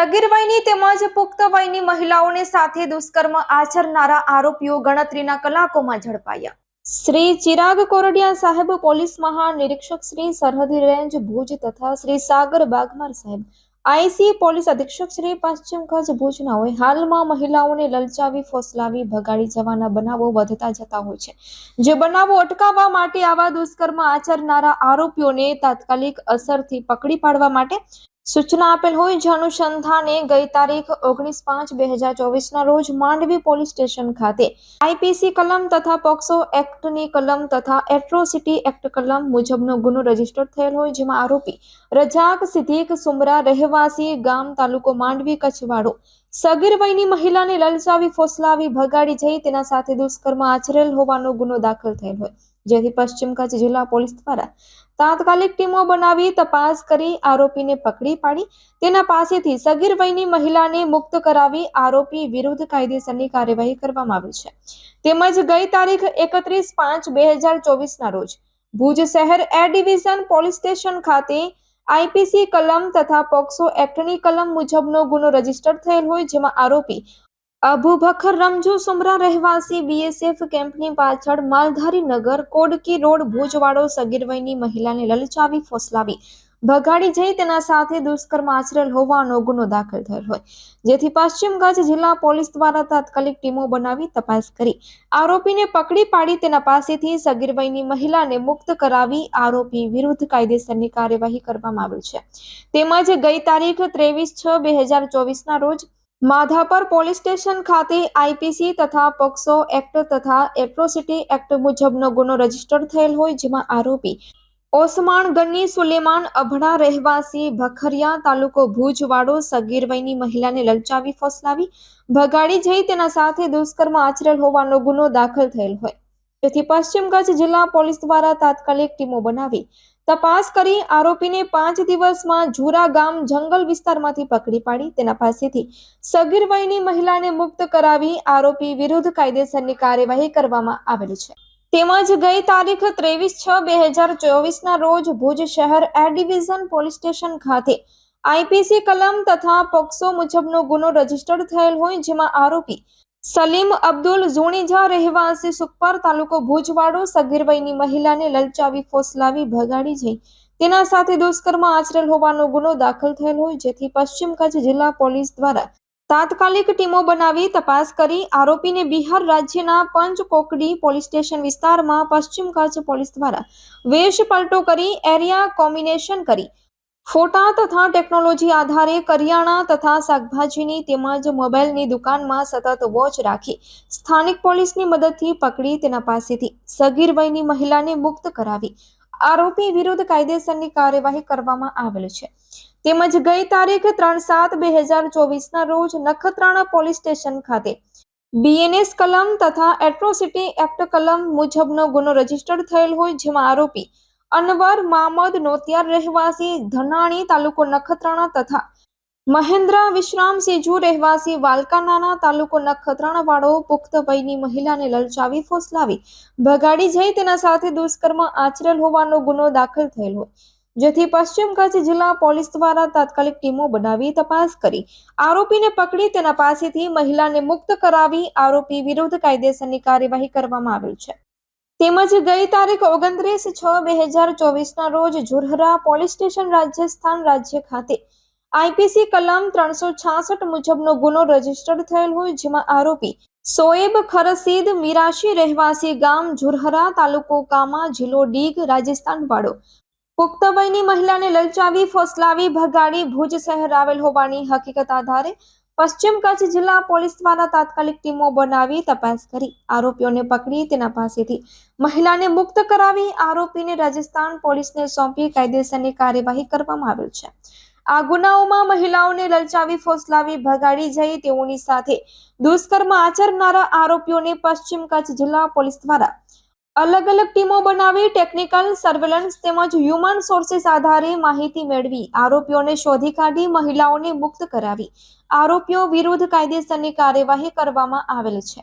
સગીર વયની તેમજ પુખ્ત વયની મહિલાઓને સાથે દુષ્કર્મ આચરનારા આરોપીઓ ગણતરીના કલાકોમાં ઝડપાયા. શ્રી ચિરાગ કોરડિયા સાહેબ પોલીસ મહાનિરીક્ષક શ્રી સરહદી રેન્જ ભુજ તથા શ્રી સાગર બાગમાર સાહેબ. આઈસી પોલીસ અધિક્ષક શ્રી પશ્ચિમ કચ્છ ભુજનાઓએ હાલમાં મહિલાઓને લલચાવી, ફોસલાવી, ભગાડી જવાના બનાવો વધતા જતા હોય છે. જે બનાવો અટકાવવા માટે આવા દુષ્કર્મ આચરનારા આરોપીઓને તાત્કાલિક અસરથી પકડી પાડવા માટે સૂચના આપેલ હોય જે અનુસંધાને ગઈ તારીખ ઓગણીસ પાંચ બે હજાર ચોવીસના રોજ માંડવી પોલીસ સ્ટેશન ખાતે આઈપીસી કલમ તથા પોક્સો એક્ટની કલમ તથા એટ્રોસિટી એક્ટ કલમ મુજબનો ગુનો રજિસ્ટર થયેલ હોય જેમાં આરોપી રજાક સિદ્દીક સુમરા રહેવાસી ગામ તાલુકો માંડવી કચ્છવાડો સગીર વયની મહિલાને લલચાવી ફોસલાવી ભગાડી જઈ તેના સાથે દુષ્કર્મ આચરેલ હોવાનો ગુનો દાખલ થયેલ હોય. જેથી પશ્ચિમ કચ્છ જિલ્લા પોલીસ દ્વારા તાત્કાલિક ટીમો બનાવી તપાસ કરી આરોપીને પકડી પાડી. તેના પાસેથી સગીર વયની મહિલાને મુક્ત કરાવી આરોપી વિરુદ્ધ કાયદેસરની કાર્યવાહી કરવામાં આવી છે. તેમજ ગઈ તારીખ એકત્રીસ પાંચ બે હજાર ચોવીસના રોજ ભુજ શહેર એ ડિવિઝન પોલીસ સ્ટેશન ખાતે આઈપીસી કલમ તથા પોક્સો એક્ટની કલમ મુજબનો ગુનો રજિસ્ટર થયેલ હોય, જેમાં આરોપી અબુબકર રમજુ સુમરા રહેવાસી બીએસએફ કેમ્પની પાછળ માલધારી નગર કોડકી રોડ ભુજવાડો સગીર વયની મહિલાને લલચાવી ફોસલાવી. ભગાડી જઈ તેના સાથે દુષ્કર્મ આચરેલ હોવાનો ગુનો દાખલ થયેલ હોય. જેથી પશ્ચિમ કચ્છ જિલ્લા પોલીસ દ્વારા તાત્કાલિક ટીમો બનાવી તપાસ કરી. આરોપીને પકડી પાડી તેના પાસેથી સગીર વયની મહિલાને મુક્ત કરાવી આરોપી વિરુદ્ધ કાયદેસરની કાર્યવાહી કરવામાં આવેલ છે. તેમજ ગઈ તારીખ ત્રેવીસ છ બે હજાર ચોવીસના રોજ માધાપર પોલીસ સ્ટેશન ખાતે આઈપીસી તથા પોક્સો એક્ટ તથા એટ્રોસિટી એક્ટ મુજબનો ગુનો રજિસ્ટર થયેલ હોય જેમાં આરોપી ઓસમાણ ગન્ની સુલેમાન અભણા રહેવાસી ભખરિયા તાલુકો ભુજવાડો સગીર વયની મહિલાને લલચાવી ફોસલાવી, ભગાડી જઈ તેના સાથે દુષ્કર્મ આચરેલ હોવાનો ગુનો દાખલ થયેલ હોય. તેથી પશ્ચિમ કચ્છ જિલ્લા પોલીસ દ્વારા તાત્કાલિક ટીમો બનાવી તપાસ કરી આરોપીને પાંચ દિવસમાં ઝુરા ગામ જંગલ વિસ્તારમાંથી પકડી પાડી. તેના પાસેથી સગીર વયની મહિલાને મુક્ત કરાવી આરોપી વિરુદ્ધ કાયદેસરની કાર્યવાહી કરવામાં આવેલી છે. તેમજ ગઈ તારીખ ત્રેવીસ છ બે હજાર ચોવીસના રોજ ભુજ શહેર એર ડિવિઝન પોલીસ સ્ટેશન ખાતે આઈપીસી કલમ તથા પોક્સો મુજબનો ગુનો રજીસ્ટર્ડ થયેલ હોય, જેમાં આરોપી સલીમ અબ્દુલ ઝુણીજા રહેવાસી સુખપર તાલુકો ભુજવાડો સગીર વયની મહિલાને લલચાવી ફોસલાવી ભગાડી જઈ. તેના સાથે દુષ્કર્મ આચરેલ હોવાનો ગુનો દાખલ થયેલ હોય જેથી પશ્ચિમ કચ્છ જિલ્લા પોલીસ દ્વારા તાત્કાલિક ટીમો બનાવી તપાસ કરી. આરોપીને બિહાર રાજ્યના પંચકોકડી પોલીસ સ્ટેશન વિસ્તારમાં પશ્ચિમ કચ્છ પોલીસ દ્વારા વેશ પલટો કરી, એરિયા કોમ્બિનેશન કરી. ફોટા તથા ટેકનોલોજી આધારે કરિયાણા તથા શાકભાજીની તેમજ મોબાઈલની દુકાનમાં સતત વોચ રાખી સ્થાનિક પોલીસની મદદથી પકડી તેના પાસેથી સગીર વયની મહિલાને મુક્ત કરાવી. આરોપી વિરુદ્ધ કાયદેસરની કાર્યવાહી કરવામાં આવેલ છે. તેમજ ગઈ તારીખ ત્રણ સાત બે હજાર ચોવીસના રોજ નખત્રાણા પોલીસ સ્ટેશન ખાતે બીએનએસ કલમ તથા એટ્રોસિટી એક્ટ કલમ મુજબનો ગુનો રજિસ્ટર થયેલ હોય જેમાં આરોપી અનવર મામદ નોતિયાર રહેવાસી, ધનાણી તાલુકો નખત્રાણા તથા મહેન્દ્ર વિશ્રામ સેજુ રહેવાસી, વાલકાનાના તાલુકો નખત્રાણા વાળો પુખ્ત વયની મહિલાને લલચાવી ફોસલાવી. ભગાડી જઈ તેના સાથે દુષ્કર્મ આચરેલ હોવાનો ગુનો દાખલ થયેલ હોય. જેથી પશ્ચિમ કચ્છ જિલ્લા પોલીસ દ્વારા તાત્કાલિક ટીમો બનાવી તપાસ કરી. આરોપીને પકડી તેના પાસેથી મહિલાને મુક્ત કરાવી આરોપી વિરુદ્ધ કાયદેસરની કાર્યવાહી કરવામાં આવેલ છે. તેમજ ગઈ તારીખ ઓગણત્રીસ છ બે હજાર ચોવીસના રોજ જુરહરા પોલીસ સ્ટેશન રાજસ્થાન રાજ્ય ખાતે આઈપીસી કલમ ત્રણસો છાસઠ મુજબનો ગુનો રજિસ્ટર થયેલ હોય જેમાં આરોપી સોએબ ખરસીદ મિરાશી રહેવાસી ગામ જુરહરા તાલુકો કામા જિલ્લો ડીગ રાજસ્થાન વાળો પુખ્ત વયની મહિલાને લલચાવી, ફોસલાવી, ભગાડી ભુજ શહેર આવેલ હોવાની હકીકત આધારે પશ્ચિમ કચ્છ જિલ્લા પોલીસ દ્વારા તાત્કાલિક ટીમો બનાવી તપાસ કરી. આરોપીઓને પકડી તેના પાસેથી મહિલાને મુક્ત કરાવી આરોપીને રાજસ્થાન પોલીસને સોંપી કાયદેસરની કાર્યવાહી કરવામાં આવેલ છે. આ ગુનાઓમાં મહિલાઓને લલચાવી, ફોસલાવી, ભગાડી જઈ તેઓની સાથે દુષ્કર્મ આચરનારા આરોપીઓને પશ્ચિમ કચ્છ જિલ્લા પોલીસ દ્વારા અલગ અલગ ટીમો બનાવી ટેકનિકલ સર્વેલન્સ તેમજ હ્યુમન સોર્સિસ આધારે માહિતી મેળવી. આરોપીઓને શોધી કાઢી મહિલાઓને મુક્ત કરાવી. આરોપીઓ વિરુદ્ધ કાયદેસરની કાર્યવાહી કરવામાં આવેલ છે.